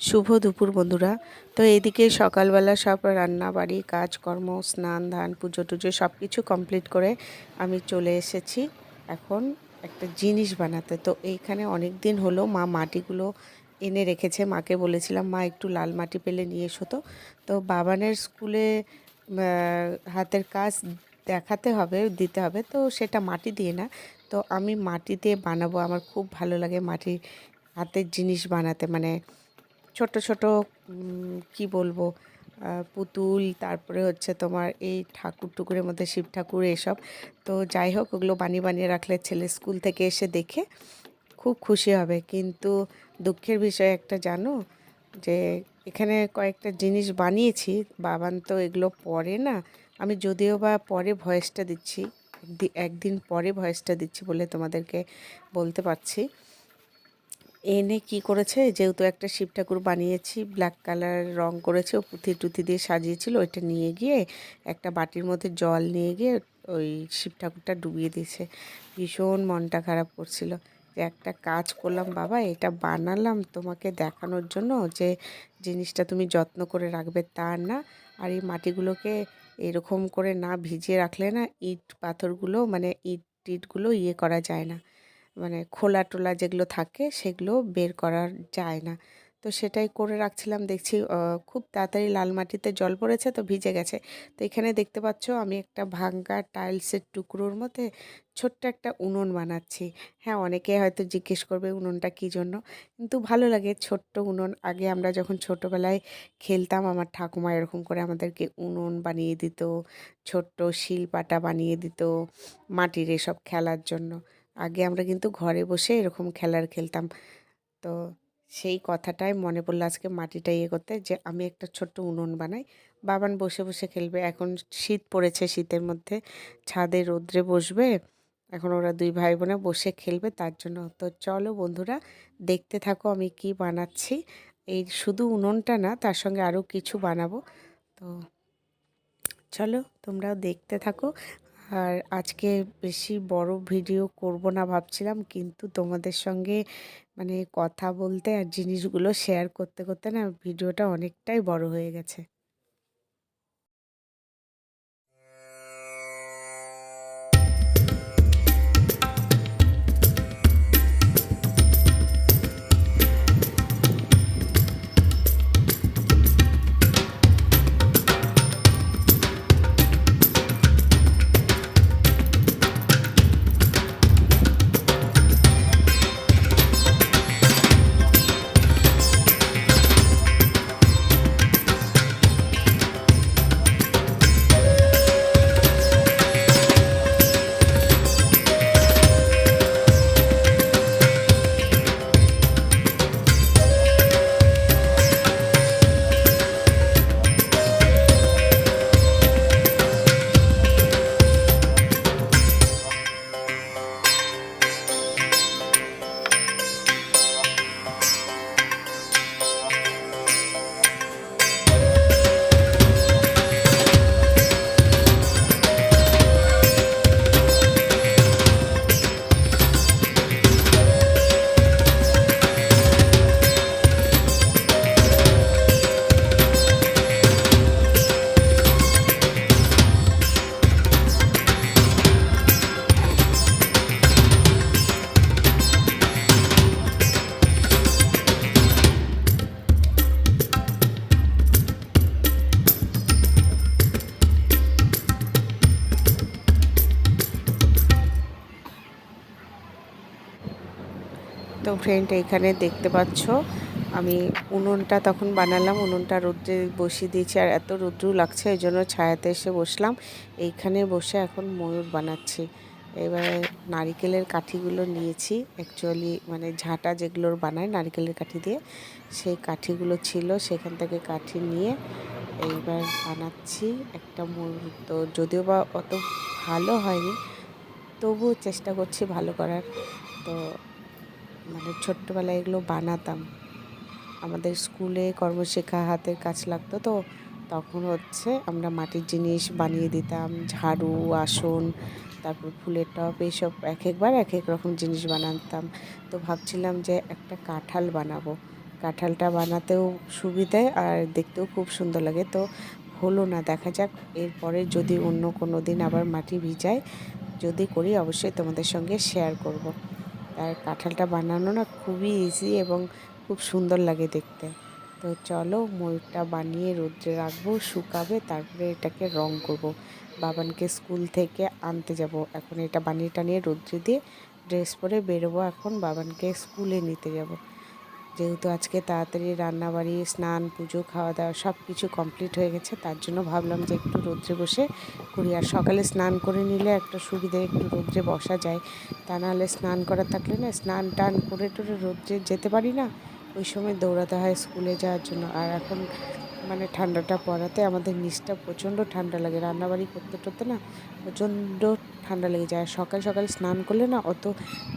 শুভ দুপুর বন্ধুরা। তো এদিকে সকালবেলা সব রান্না বাড়ি, কাজকর্ম, স্নান, ধান, পুজো টুজো সব কিছু কমপ্লিট করে আমি চলে এসেছি। এখন একটা জিনিস বানাতে। তো এইখানে অনেক দিন হলো মা মাটিগুলো এনে রেখেছে। মাকে বলেছিলাম, মা, একটু লাল মাটি পেলে নিয়ে এসো তো। তো বাবানের স্কুলে হাতের কাজ দেখাতে হবে, দিতে হবে। তো সেটা মাটি দিয়ে না। তো আমি মাটি দিয়ে বানাবো। আমার খুব ভালো লাগে মাটির হাতের জিনিস বানাতে। মানে ছোট ছোট কি বলব পুতুল, তারপরে হচ্ছে তোমার এই ঠাকুর টুকুরের মধ্যে শিব ঠাকুর এসব। তো যাই হোক, ওগুলো বানিয়ে বানিয়ে রাখলে ছেলে স্কুল থেকে এসে দেখে খুব খুশি হবে। কিন্তু দুঃখের বিষয় একটা জানো, যে এখানে কয়েকটা জিনিস বানিয়েছি, বাবান তো এগুলো পরে না, আমি যদিও বা পরে ভয়েসটা দিচ্ছি একদি- একদিন পরে ভয়েসটা দিচ্ছি বলে তোমাদেরকে বলতে পারছি। এনে কি করেছে? যেহেতু একটা শিব ঠাকুর বানিয়েছি ব্ল্যাক কালার রং করেছে, ও পুঁথি টুথি দিয়ে সাজিয়েছিল, ওইটা নিয়ে গিয়ে একটা বাটির মধ্যে জল নিয়ে গিয়ে ওই শিব ঠাকুরটা ডুবিয়ে দিয়েছে। ভীষণ মনটা খারাপ করছিল। যে একটা কাজ করলাম, বাবা, এটা বানালাম তোমাকে দেখানোর জন্য যে জিনিসটা তুমি যত্ন করে রাখবে তা না। আর এই মাটিগুলোকে এরকম করে না ভিজিয়ে রাখলে না ইট পাথরগুলো মানে ইট টিটগুলো ইয়ে করা যায় না। মানে খোলা টোলা যেগুলো থাকে, সেগুলো বের করা যায় না। তো সেটাই করে রাখছিলাম, দেখছি খুব তাড়াতাড়ি লাল মাটিতে জল পড়েছে তো ভিজে গেছে। তো এখানে দেখতে পাচ্ছ, আমি একটা ভাঙ্গা টাইলসের টুকরোর মধ্যে ছোট্ট একটা উনুন বানাচ্ছি। হ্যাঁ অনেকে হয়তো জিজ্ঞেস করবে, উনুনটা কী জন্য? কিন্তু ভালো লাগে, ছোট্ট উনুন। আগে আমরা যখন ছোটোবেলায় খেলতাম, আমার ঠাকুমা এরকম করে আমাদেরকে উনুন বানিয়ে দিত, ছোট্ট শিলপাটা বানিয়ে দিত মাটির এসব খেলার জন্য। আগে আমরা কিন্তু ঘরে বসে এরকম খেলার খেলতাম। তো সেই কথাটাই মনে পড়ল আজকে মাটিটা ইয়ে করতে যে আমি একটা ছোট্ট উনুন বানাই। বাবান বসে বসে খেলবে। এখন শীত পড়েছে শীতের মধ্যে। ছাদে রোদ্রে বসবে। এখন ওরা দুই ভাই বোনে বসে খেলবে তার জন্য। তো চলো বন্ধুরা, দেখতে থাকো আমি কি বানাচ্ছি। এই শুধু উনুনটা না, তার সঙ্গে আরও কিছু বানাবো। তো চলো তোমরাও দেখতে থাকো। আর আজকে বেশি বড় ভিডিও করব না ভাবছিলাম, কিন্তু তোমাদের সঙ্গে মানে কথা বলতে আর জিনিসগুলো শেয়ার করতে করতে না ভিডিওটা অনেকটাই বড় হয়ে গেছে। তো ফ্রেন্ড এইখানে দেখতে পাচ্ছ, আমি উনুনটা তখন বানালাম, উনুনটা রোদ্রে বসিয়ে দিয়েছি, আর এত রোদ্রু লাগছে, এই জন্য ছায়াতে এসে বসলাম। এইখানে বসে এখন ময়ূর বানাচ্ছি। এবারে নারিকেলের কাঠিগুলো নিয়েছি অ্যাকচুয়ালি মানে ঝাঁটা যেগুলোর বানায় নারিকেলের কাঠি দিয়ে, সেই কাঠিগুলো ছিল, সেখান থেকে কাঠি নিয়ে এইবার বানাচ্ছি একটা ময়ূর। তো যদিও বা অত ভালো হয়নি, তবুও চেষ্টা করছি ভালো করার। তো মানে ছোট্টবেলায় এগুলো বানাতাম। আমাদের স্কুলে কর্মশিক্ষা হাতের কাজ লাগতো তো, তখন হচ্ছে আমরা মাটির জিনিস বানিয়ে দিতাম, ঝাড়ু, আসন, তারপর ফুলের টব, এইসব এক একবার এক এক রকম জিনিস বানাতাম। তো ভাবছিলাম যে একটা কাঁঠাল বানাবো। কাঁঠালটা বানাতেও সুবিধে আর দেখতেও খুব সুন্দর লাগে। তো হলো না, দেখা যাক। এরপরে যদি অন্য কোনো দিন আবার মাটি ভিজায় যদি করি অবশ্যই তোমাদের সঙ্গে শেয়ার করব। আর কাঁঠালটা বানানো না খুবই ইজি এবং খুব সুন্দর লাগে দেখতে। তো চলো ময়ূরটা বানিয়ে রোদ্রে রাখব, শুকাবে, তারপরে এটাকে রং করব। বাবানকে স্কুল থেকে আনতে যাব। এখন এটা বানিয়ে টানিয়ে রোদ্রে দিয়ে ড্রেস পরে বেরোবো। এখন বাবানকে স্কুলে নিতে যাব। যেহেতু আজকে তাড়াতাড়ি রান্নাবাড়ি, স্নান, পুজো খাওয়া দাওয়া সব কিছু কমপ্লিট হয়ে গেছে, তার জন্য ভাবলাম যে একটু রোদ্রে বসে করি। আর সকালে স্নান করে নিলে একটা সুবিধে, একটু রোদ্রে বসা যায়। তা নাহলে স্নান করা থাকলে না, স্নান টান করে টোরে রোদ্রে যেতে পারি না। ওই সময় দৌড়াতে হয় স্কুলে যাওয়ার জন্য। আর এখন মানে ঠান্ডাটা পড়াতে আমাদের নিচটা প্রচণ্ড ঠান্ডা লাগে। রান্নাবাড়ি করতে করতে না প্রচণ্ড ঠান্ডা লেগে যায়। সকাল সকাল স্নান করলে না অত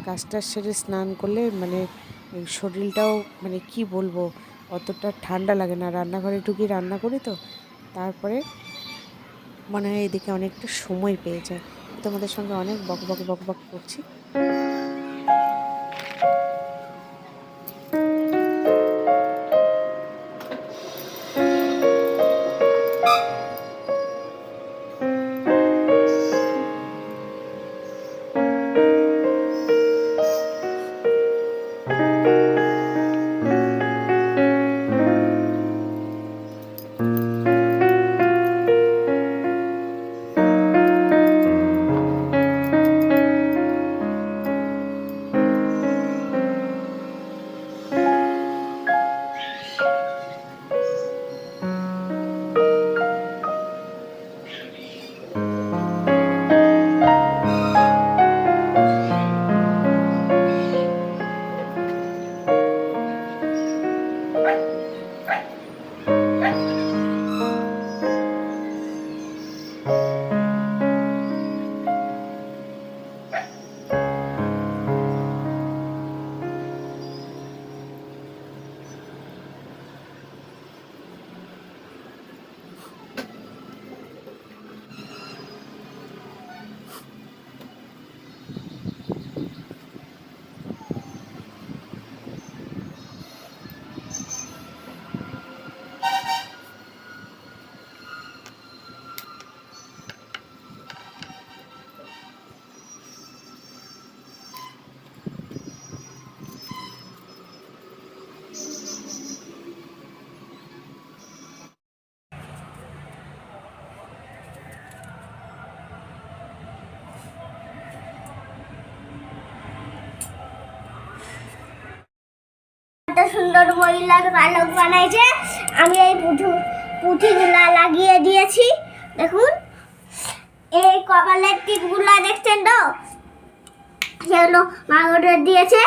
কাজটা সেরে স্নান করলে মানে শরীরটাও মানে কি বলব, অতটা ঠান্ডা লাগে না। রান্নাঘরে ঢুকি রান্না করি তো, তারপরে মনে হয় এদিকে অনেকটা সময় পেয়ে যায়। তোমাদের সঙ্গে অনেক বক বক বক বক করছি। সুন্দর মহিলার পালক বানাইছে। আমি এই পুঁথি পুঁথিগুলা লাগিয়ে দিয়েছি। দেখুন, এই কপালের টিপগুলা দেখছেন তো? সেগুলো মাগরে দিয়েছে।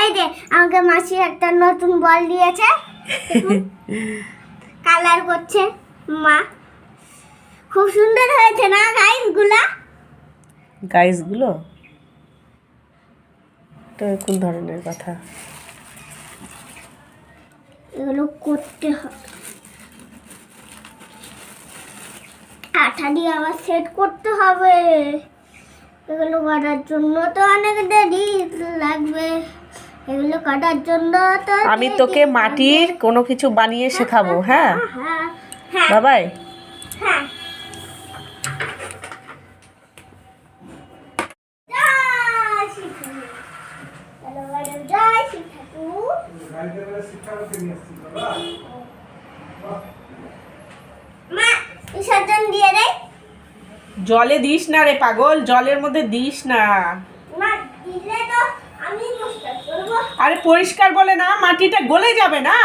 এই যে, আমাকে মাসি একটা নতুন বল দিয়েছে। কালার করছে মা। খুব সুন্দর হয়েছে না গাইসগুলা? গাইসগুলো? তো কোন ধরনের কথা? এগুলো করতে হবে। আঠা দিয়ে আবার সেট করতে হবে। এগুলো কাটার জন্য তো অনেক দেরি লাগবে। এগুলো কাটার জন্য তো আমি তোকে মাটির কোনো কিছু বানিয়ে শেখাবো হ্যাঁ? হ্যাঁ হ্যাঁ। বাবাই। হ্যাঁ। ঠাকুর। মা বিসর্জন দিয়ে দেয় জলে দিস না রে পাগল জলের মধ্যে দিস না আরে পরিষ্কার বলে না মাটিটা গলে যাবে না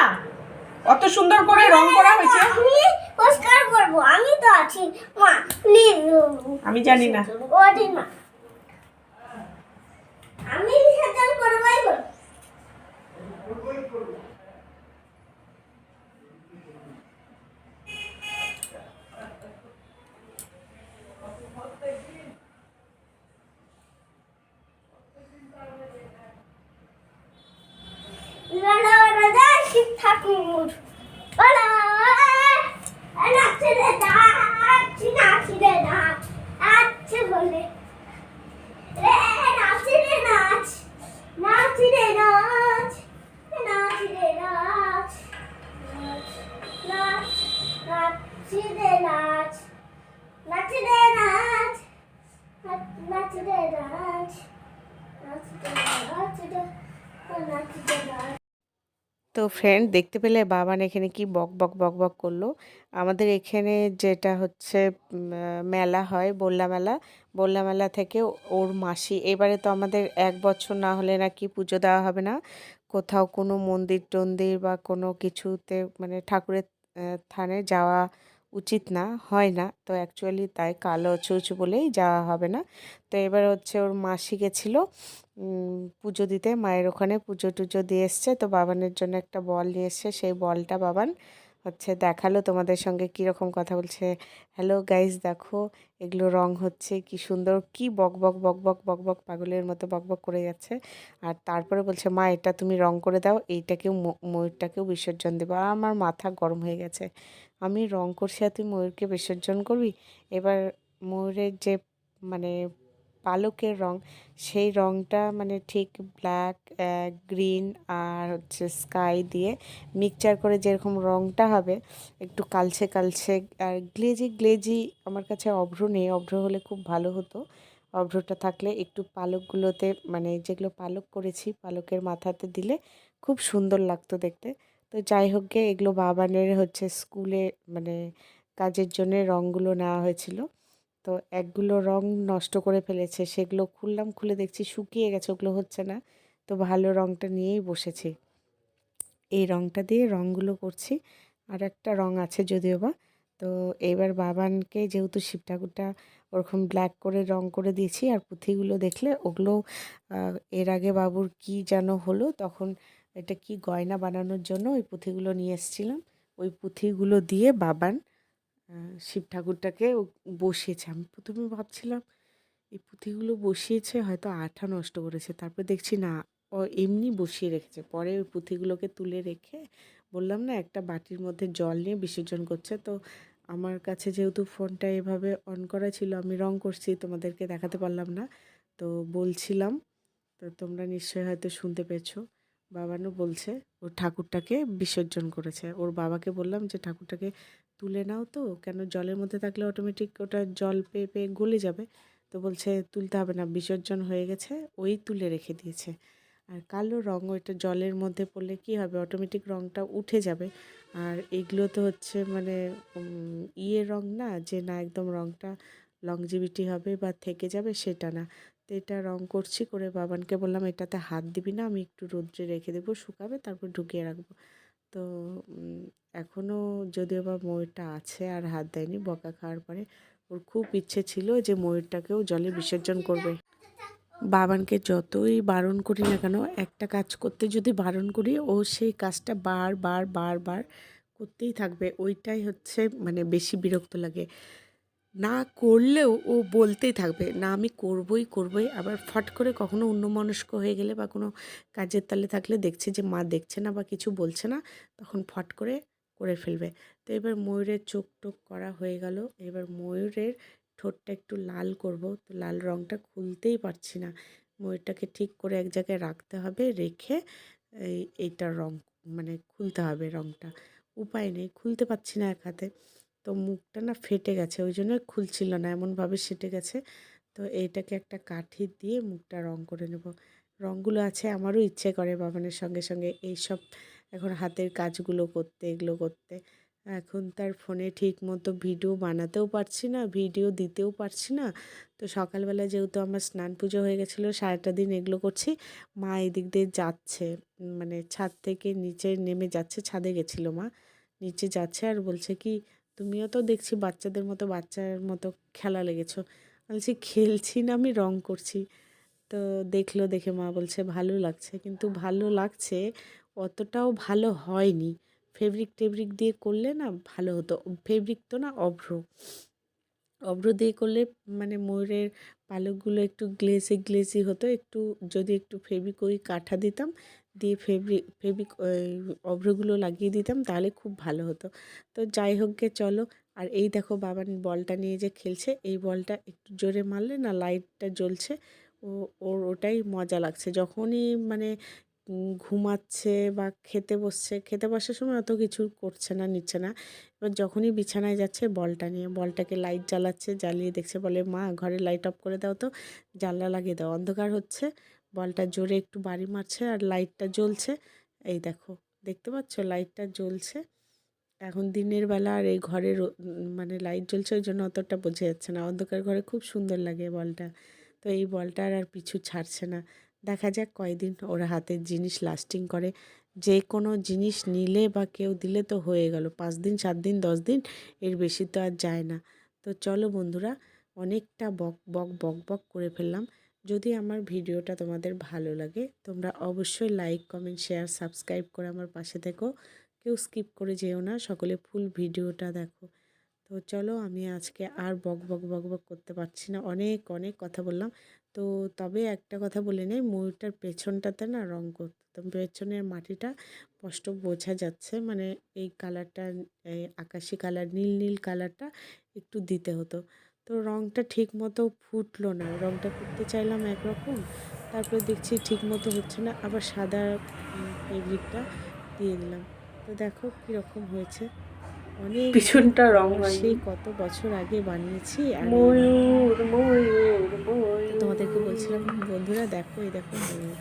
অত সুন্দর করে রং করা হয়েছে আমি পরিষ্কার করব আমি তো আছি মা আমি জানি না ওঠি মা আমি বিসর্জন করবোই করব বলো, বলো, জয় শিব তো ফ্রেন্ড দেখতে পেলে বাবান এখানে কি বক বক বক বক করল। আমাদের এখানে যেটা হচ্ছে মেলা হয়, বল্লা মেলা। বল্লা মেলা থেকে ওর মাসি, এবারে তো আমাদের এক বছর না হলে নাকি পুজো দেওয়া হবে না। কোথাও কোনো মন্দির টন্দির বা কোনো কিছুতে মানে ঠাকুরের থানে যাওয়া উচিত না, হয় না। তো অ্যাকচুয়ালি তাই কালো উঁচু বলেই যাওয়া হবে না। তো এবার হচ্ছে ওর মাসি গেছিল পুজো দিতে। মায়ের ওখানে পুজো টুজো দিয়ে এসছে। তো বাবানের জন্য একটা বল নিয়ে এসছে। সেই বলটা বাবান হচ্ছে দেখাল তোমাদের সঙ্গে কীরকম কথা বলছে। হ্যালো গাইজ দেখো এগুলো রং হচ্ছে কি সুন্দর, কি বক বক বক বক বক বক পাগলের মতো বক বক করে যাচ্ছে। আর তারপরে বলছে, মা, এটা তুমি রং করে দাও, এইটাকেও ময়ূরটাকেও বিসর্জন দেবো। আমার মাথা গরম হয়ে গেছে। আমি রং করছি আর তুই ময়ূরকে বিসর্জন করবি? এবার ময়ূরের যে মানে পালকের রং, সেই রংটা মানে ঠিক ব্ল্যাক গ্রিন আর হচ্ছে স্কাই দিয়ে মিক্সচার করে যেরকম রংটা হবে, একটু কালছে কালছে আর গ্লেজি গ্লেজি আমার কাছে অভ্র নেই, অভ্র হলে খুব ভালো হতো। অভ্রটা থাকলে একটু পালকগুলোতে মানে যেগুলো পালক করেছি, পালকের মাথাতে দিলে খুব সুন্দর লাগতো দেখতে। তো যাই হোক গে, এগুলো বাবানের হচ্ছে স্কুলে মানে কাজের জন্য রঙগুলো নেওয়া হয়েছিল। তো একগুলো রং নষ্ট করে ফেলেছে, সেগুলো খুললাম, খুলে দেখছি শুকিয়ে গেছে, ওগুলো হচ্ছে না। তো ভালো রংটা নিয়েই বসেছি। এই রংটা দিয়ে রংগুলো করছি, আর একটা রং আছে যদিও বা। তো এবার বাবানকে যেহেতু শিব ঠাকুরটা ওরকম ব্ল্যাক করে রং করে দিয়েছি, আর পুঁথিগুলো দেখলে ওগুলো এর আগে বাবুর কি যেন হলো, তখন এটা কি গয়না বানানোর জন্য ওই পুঁথিগুলো নিয়ে এসেছিলাম। ওই পুঁথিগুলো দিয়ে বাবান শিব ঠাকুরটাকে বসিয়েছে। আমি প্রথমে ভাবছিলাম এই পুঁথিগুলো বসিয়েছে, হয়তো আঠা নষ্ট করেছে। তারপর দেখছি, না, ও এমনি বসিয়ে রেখেছে। পরে ওই পুঁথিগুলোকে তুলে রেখে বললাম, না, একটা বাটির মধ্যে জল নিয়ে বিসর্জন করছে। তো আমার কাছে যেহেতু ফোনটা এভাবে অন করা ছিল, আমি রং করছি, তোমাদেরকে দেখাতে পারলাম না। তো বলছিলাম, তো তোমরা নিশ্চয়ই হয়তো শুনতে পেয়েছ। বাবানও বলছে, ওর ঠাকুরটাকে বিসর্জন করেছে। ওর বাবাকে বললাম যে, ঠাকুরটাকে তুলে নাও তো, কেন জলের মধ্যে থাকলে অটোমেটিক ওটা জল পেয়ে পেয়ে গলে যাবে। তো বলছে, তুলতে হবে না, বিসর্জন হয়ে গেছে, ওই তুলে রেখে দিয়েছে। আর কালো রঙ ওইটা জলের মধ্যে পড়লে কি হবে? অটোমেটিক রঙটা উঠে যাবে। আর এগুলো তো হচ্ছে মানে ইয়ে রঙ না, যে না একদম রঙটা লংজিভিটি হবে বা থেকে যাবে সেটা না। তো এটা রং করছি করে বাবানকে বললাম, এটাতে হাত দিবি না, আমি একটু রোদ্রে রেখে দেবো, শুকাবে, তারপর ঢুকিয়ে রাখব। তো এখনও যদিও বা ময়ূরটা আছে আর হাত দেয়নি, বকা খাওয়ার পরে ওর খুব ইচ্ছে ছিল যে ময়ূরটাকেও জলে বিসর্জন করবে। বাবানকে যতই বারণ করি না কেন, একটা কাজ করতে যদি বারণ করি, ও সেই কাজটা বার বার বার বার করতেই থাকবে। ওইটাই হচ্ছে মানে বেশি বিরক্ত লাগে। না করলেও ও বলতেই থাকবে, না, আমি করবই করবই। আবার ফট করে কখনো অন্যমনস্ক হয়ে গেলে বা কোনো কাজের তালে থাকলে দেখছে যে মা দেখছে না বা কিছু বলছে না, তখন ফট করে করে ফেলবে। তো এবার ময়ূরের চোখ টোক করা হয়ে গেল। এবার ময়ূরের ঠোঁটটা একটু লাল করব। তো লাল রঙটা খুলতেই পারছি না। ময়ূরটাকে ঠিক করে এক জায়গায় রাখতে হবে, রেখে এই এইটা রং মানে খুলতে হবে রঙটা উপায় নেই, খুলতে পারছি না এক হাতে। তো মুখটা না ফেটে গেছে, ওই জন্য খুলছিল না, এমনভাবে সেটে গেছে। তো এইটাকে একটা কাঠি দিয়ে মুখটা রং করে নেব। রঙগুলো আছে, আমারও ইচ্ছে করে বাবানের সঙ্গে সঙ্গে। এইসব এখন হাতের কাজগুলো করতে, এগুলো করতে। এখন তার ফোনে ঠিক মতো ভিডিও বানাতেও পারছি না, ভিডিও দিতেও পারছি না। তো সকালবেলা যেহেতু আমার স্নান পুজো হয়ে গেছিল, সারাটা দিন এগুলো করছি, মা এদিক দিয়ে যাচ্ছে মানে ছাদ থেকে নিচে নেমে যাচ্ছে, ছাদে গেছিল মা। নিচে যাচ্ছে আর বলছে কি তুমিও তো দেখছি বাচ্চাদের মতো, বাচ্চার মতো খেলা লেগেছো। বলছি, খেলছি না, আমি রং করছি। তো দেখল, দেখে মা বলছে, ভালো লাগছে। কিন্তু ভালো লাগছে অতটাও ভালো হয়নি। ফেব্রিক টেব্রিক দিয়ে করলে না ভালো হতো। ফেব্রিক তো না অভ্র। অভ্র দিয়ে করলে মানে ময়ূরের পালকগুলো একটু গ্লেসি গ্লেসি হতো। একটু যদি একটু ফেব্রিক ওই কাঠা দিতাম দিয়ে ফেব্রিক ফেব্রিক অভ্রগুলো লাগিয়ে দিতাম, তাহলে খুব ভালো হতো। তো যাই হোক গে, চলো। আর এই দেখো বাবা বলটা নিয়ে যে খেলছে, এই বলটা একটু জোরে মারলে না লাইটটা জ্বলছে, ও, ওর ওটাই মজা লাগছে। যখনই মানে ঘুমাচ্ছে বা খেতে বসছে, খেতে বসার সময় অত কিছু করছে না, নিচ্ছে না। এবার যখনই বিছানায় যাচ্ছে বলটা নিয়ে, বলটাকে লাইট জ্বালাচ্ছে, জ্বালিয়ে দেখছে, বলে, মা, ঘরে লাইট অফ করে দাও তো, জানলা লাগিয়ে দাও। অন্ধকার হচ্ছে বলটা জোরে একটু বাড়ি মারছে আর লাইটটা জ্বলছে। এই দেখো, দেখতে পাচ্ছ? লাইটটা জ্বলছে। এখন দিনের বেলা আর এই ঘরে মানে লাইট জ্বলছে ওই জন্য অতটা বোঝা যাচ্ছে না। অন্ধকার ঘরে খুব সুন্দর লাগে বলটা। তো এই বলটা আর পিছু ছাড়ছে না। দেখা যাক কয়দিন ওর হাতের জিনিস লাস্টিং করে। যে কোনো জিনিস নিলে বা কেউ দিলে তো হয়ে গেল। পাঁচ দিন, সাত দিন, দশ দিন এর বেশি তো আর যায় না। তো চলো বন্ধুরা, অনেকটা বক বক বক বক করে ফেললাম। যদি আমার ভিডিওটা তোমাদের ভালো লাগে, তোমরা অবশ্যই লাইক কমেন্ট শেয়ার সাবস্ক্রাইব করে আমার পাশে থেকো। কেউ স্কিপ করে যেও না, সকলে ফুল ভিডিওটা দেখো। তো চলো আমি আজকে আর বক বক বক বক করতে পারছি না। অনেক অনেক কথা বললাম। তো তবে একটা কথা বলে নেই ময়ূরটার পেছনটাতে না রং করতে, তো পেছনের মাটিটা স্পষ্ট বোঝা যাচ্ছে। মানে এই কালারটা এই আকাশি কালার নীল নীল কালারটা একটু দিতে হতো। তো রংটা ঠিক মতো ফুটলো না। রংটা ফুটতে চাইলাম একরকম তারপরে দেখছি ঠিক মতো হচ্ছে না আবার সাদা ফেব্রিকটা দিয়ে দিলাম। তো দেখো কীরকম হয়েছে। অনেক পিছনটা রং সেই কত বছর আগে বানিয়েছি আর এই ময়ূর ময়ূর ময়ূর তোমাদেরকে বলছিলাম বন্ধুরা দেখো এই দেখো ময়ূর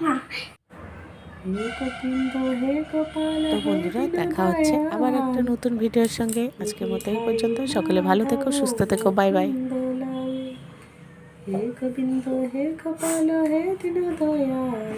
হে গোবিন্দ হে গোপাল তো বন্ধুরা দেখা হচ্ছে আবার একটা নতুন ভিডিওর সঙ্গে। আজকে মতো এই পর্যন্ত। সকলে ভালো থেকো সুস্থ থেকো বাই বাই। হে গোবিন্দ হে গোপাল হে দীন দয়াল